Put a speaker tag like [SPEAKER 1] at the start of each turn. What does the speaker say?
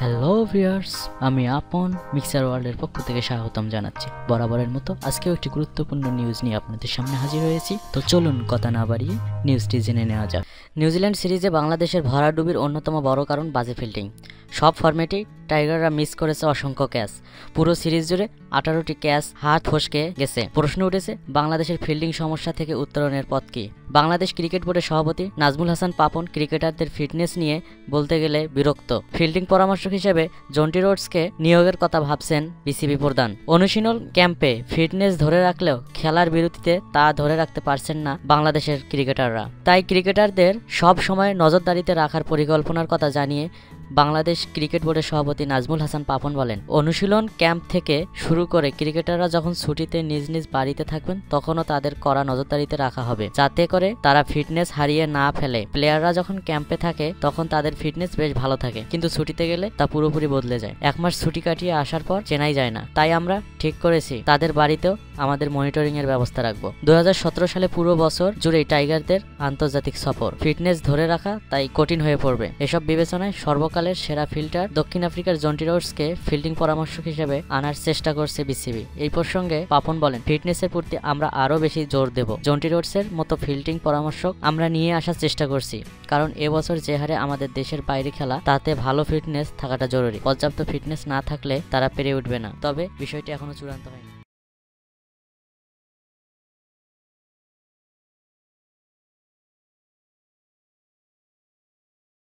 [SPEAKER 1] Hello viewers আমি আপন mixer ওয়ার্ল্ডের পক্ষ থেকে স্বাগতম জানাচ্ছি। বরাবরের মতো আজকেও একটি গুরুত্বপূর্ণ নিউজ নিয়ে আপনাদের সামনে হাজির হয়েছি। তো চলুন কথা না বাড়িয়ে নিউজটি জেনে নেওয়া যাক। নিউজিল্যান্ড সিরিজে বাংলাদেশের ভরাডুবির অন্যতম বড় কারণ বাজে ফিল্ডিং সব ফরম্যাটেই টাইগাররা মিস করেছে অসংখ্য ক্যাচ পুরো সিরিজ জুড়ে আঠারোটি ক্যাচ হাত ফসকে গেছে। প্রশ্ন উঠেছে, বাংলাদেশের ফিল্ডিং সমস্যা থেকে উত্তরণের পথ কি? বাংলাদেশ ক্রিকেট বোর্ডের সভাপতি নাজমুল হাসান পাপন ক্রিকেটারদের ফিটনেস নিয়ে বলতে গেলে বিরক্ত। ফিল্ডিং পরামর্শক হিসেবে জন্টি রোডসকে নিয়োগের কথা ভাবছেন বিসিবি প্রধান। অনুশীলন ক্যাম্পে ফিটনেস ধরে রাখলেও খেলার বিরতিতে তা ধরে রাখতে পারছেন না বাংলাদেশের ক্রিকেটাররা। তাই ক্রিকেটারদের সব সময় নজরদারিতে রাখার পরিকল্পনার কথা জানিয়ে বাংলাদেশ ক্রিকেট বোর্ডের সভাপতি নাজমুল হাসান পাপন বলেন, অনুশীলন ক্যাম্প থেকে শুরু করে ক্রিকেটাররা যখন ছুটিতে নিজ নিজ বাড়িতে থাকবেন, তখনও তাদের করা নজরদারিতে রাখা হবে, যাতে করে তারা ফিটনেস হারিয়ে না ফেলে। প্লেয়াররা যখন ক্যাম্পে থাকে, তখন তাদের ফিটনেস বেশ ভালো থাকে, কিন্তু ছুটিতে গেলে তা পুরোপুরি বদলে যায়। এক মাস ছুটি কাটিয়ে আসার পর চেনাই যায় না। তাই আমরা ঠিক করেছি, তাদের বাড়িতেও আমাদের মনিটরিং এর ব্যবস্থা রাখব। দু হাজার সতেরো সালে পুরো বছর জুড়েই টাইগারদের আন্তর্জাতিক সফর। ফিটনেস ধরে রাখা তাই কঠিন হয়ে পড়বে। এসব বিবেচনায় সর্বকালের সেরা ফিল্টার দক্ষিণ আফ্রিকার জন্টি রোডসকে ফিল্ডিং পরামর্শক হিসেবে আনার চেষ্টা করছে বিসিবি। এই প্রসঙ্গে পাপন বলেন ফিটনেসের প্রতি আমরা আরও বেশি জোর দেব। জন্টি রোডসের মতো ফিল্ডিং পরামর্শক আমরা নিয়ে আসার চেষ্টা করছি। কারণ এবছর যে হারে আমাদের দেশের বাইরে খেলা, তাতে ভালো ফিটনেস থাকাটা জরুরি। পর্যাপ্ত ফিটনেস না থাকলে তারা পেরে উঠবে না। তবে বিষয়টি এখনও চূড়ান্ত হয়নি।